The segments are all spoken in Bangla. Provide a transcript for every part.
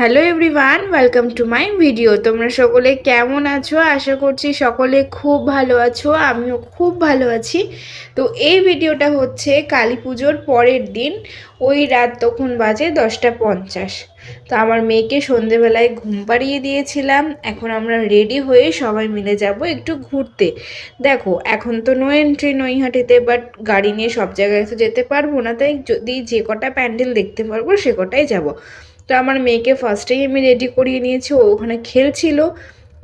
Hello everyone welcome to my video তোমরা সকলে কেমন আছো? আশা করছি সকলে খুব ভালো আছো, আমিও খুব ভালো আছি। তো এই ভিডিওটা হচ্ছে কালী পুজোর পরের দিন, ওই রাত তখন বাজে দশটা পঞ্চাশ। তো আমার মেয়েকে সন্ধেবেলায় ঘুম পাড়িয়ে দিয়েছিলাম, এখন আমরা রেডি হয়ে সবাই মিলে যাব একটু ঘুরতে। দেখো, এখন তো নো এন্ট্রি নৈহাটিতে বাট গাড়ি নিয়ে সব জায়গায় তো যেতে পারব না, তাই যদি যে কটা প্যান্ডেল দেখতে পারব, সে কটাই যাব। তো আমার মেয়েকে ফার্স্টেই আমি রেডি করিয়ে নিয়েছি, ও ওখানে খেলছিল।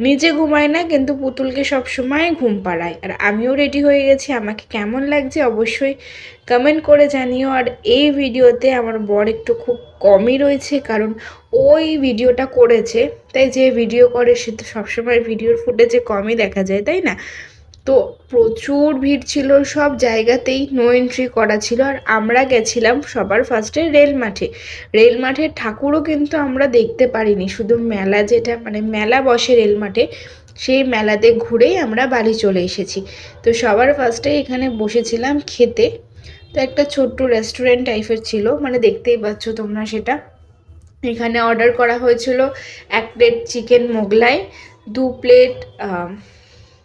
নিজে ঘুমায় না, কিন্তু পুতুলকে সব সময় ঘুম পাড়ায়। আর আমিও রেডি হয়ে গেছি, আমাকে কেমন লাগছে অবশ্যই কমেন্ট করে জানিও। আর এই ভিডিওতে আমার বর একটু খুব কমই রয়েছে, কারণ ওই ভিডিওটা করেছে। তাই যে ভিডিও করে, সে তো সবসময় ভিডিওর ফুটেজে কমই দেখা যায়, তাই না? তো প্রচুর ভিড় ছিল সব জায়গাতেই নো এন্ট্রি করা ছিল। আর আমরা গেছিলাম সবার ফার্স্টে রেল মাঠে। রেল মাঠের ঠাকুরও কিন্তু আমরা দেখতে পারিনি। শুধু মেলা যেটা মানে মেলা বসে রেল মাঠে, সেই মেলাতে ঘুরেই আমরা বাড়ি চলে এসেছি। তো সবার ফার্স্টে এখানে বসেছিলাম খেতে। তো একটা ছোট্ট রেস্টুরেন্ট টাইপের ছিল মানে দেখতেই পাচ্ছ তোমরা সেটা। এখানে অর্ডার করা হয়েছিল এক প্লেট চিকেন মোগলাই, দু প্লেট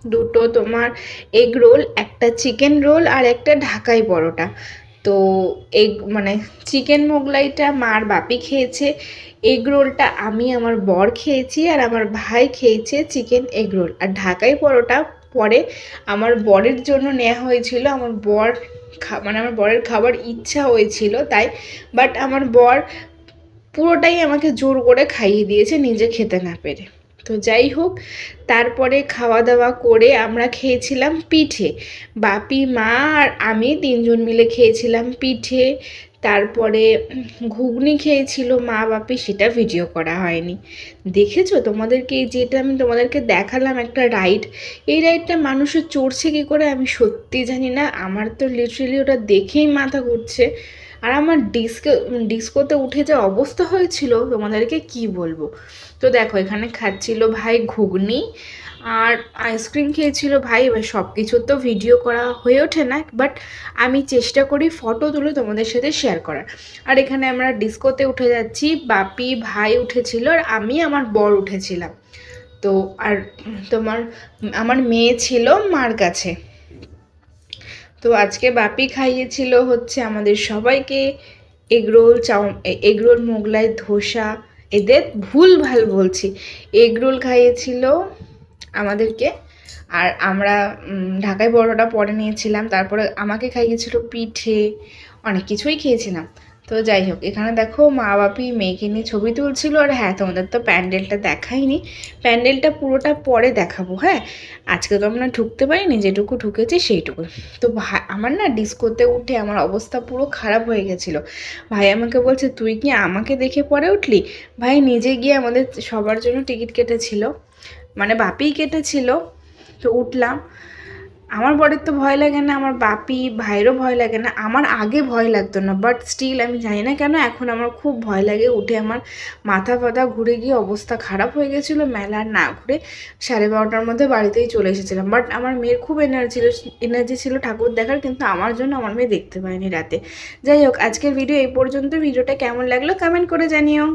দুটো তোমার এগ রোল একটা চিকেন রোল আর একটা ঢাকাই পরোটা। তো এগ মানে চিকেন মোগলাইটা মার বাপি খেয়েছে। এগ রোলটা আমি আমার বর খেয়েছি আর আমার ভাই খেয়েছে চিকেন এগ রোল আর ঢাকাই পরোটা পরে আমার বরের জন্য নেওয়া হয়েছিল। আমার বর মানে আমার বরের খাবার ইচ্ছা হয়েছিল তাই বাট আমার বর পুরোটাই আমাকে জোর করে খাইয়ে দিয়েছে নিজে খেতে না পেরে। তো যাই হোক, তারপরে খাওয়া দাওয়া করে আমরা খেয়েছিলাম পিঠে। বাপি, মা আর আমি তিনজন মিলে খেয়েছিলাম পিঠে। তারপরে ঘুগনি খেয়েছিল মা, বাপি, সেটা ভিডিও করা হয়নি। দেখেছ? তোমাদেরকে যেটা আমি তোমাদেরকে দেখালাম একটা রাইড এই রাইডটা মানুষের চড়ছে কী করে আমি সত্যি জানি না। আমার তো লিটারেলি ওটা দেখেই মাথা ঘুরছে। আর আমার ডিস্কো ডিস্কোতে উঠে যে অবস্থা হয়েছিল, তোমাদেরকে কি বলব? তো দেখো, এখানে খাচ্ছিল ভাই ঘুগনি আর আইসক্রিম খেয়েছিল ভাই, এবার সব কিছু তো ভিডিও করা হয়ে ওঠে না বাট আমি চেষ্টা করি ফটো তুলে তোমাদের সাথে শেয়ার করার। আর এখানে আমরা ডিস্কোতে উঠে যাচ্ছি, বাপি ভাই উঠেছিল আর আমি আমার বর উঠেছিলাম। তো, আর তোমার, আমার মেয়ে ছিল মার কাছে। তো আজকে বাপি খাইয়েছিল হচ্ছে আমাদের সবাইকে egg roll chow egg roll Mughlai, dosa, এদের ভুল ভালো বলছি। এগরোল খাইয়েছিল আমাদেরকে আর আমরা ঢাকায় বড়োটা পরে নিয়েছিলাম, তারপরে আমাকে খাইয়েছিল পিঠে, অনেক কিছুই খেয়েছিলাম। তো যাই হোক, এখানে দেখো মা বাপি মেয়েকে নিয়ে ছবি তুলছিল আর হ্যাঁ তোমাদের তো প্যান্ডেলটা দেখাইনি। প্যান্ডেলটা পুরোটা পরে দেখাবো হ্যাঁ? আজকে তো আমরা ঢুকতে পারিনি, যেটুকু ঢুকেছি সেইটুকু। তো ভাই, আমার না ডিস্কোতে উঠে আমার অবস্থা পুরো খারাপ হয়ে গেছিল। ভাই আমাকে বলছে, তুই কি আমাকে দেখে পরে উঠলি? ভাই, নিজে গিয়ে আমাদের সবার জন্য টিকিট কেটেছিল মানে বাপিই কেটেছিল। তো উঠলাম। আমার বরের তো ভয় লাগে না, আমার বাপি, ভাইয়েরও ভয় লাগে না, আমার আগে ভয় লাগতো না বাট স্টিল আমি জানি না কেন এখন আমার খুব ভয় লাগে, উঠে আমার মাথা ফাথা ঘুরে গিয়ে অবস্থা খারাপ হয়ে গেছিল মেলার না ঘুরে সাড়ে বারোটার মধ্যে বাড়িতেই চলে এসেছিলাম বাট আমার মেয়ের খুব এনার্জি এনার্জি ছিল ঠাকুর দেখার, কিন্তু আমার জন্য আমার মেয়ে দেখতে পায়নি রাতে। যাই হোক, আজকের ভিডিও এই পর্যন্ত, ভিডিওটা কেমন লাগল কমেন্ট করে জানিও।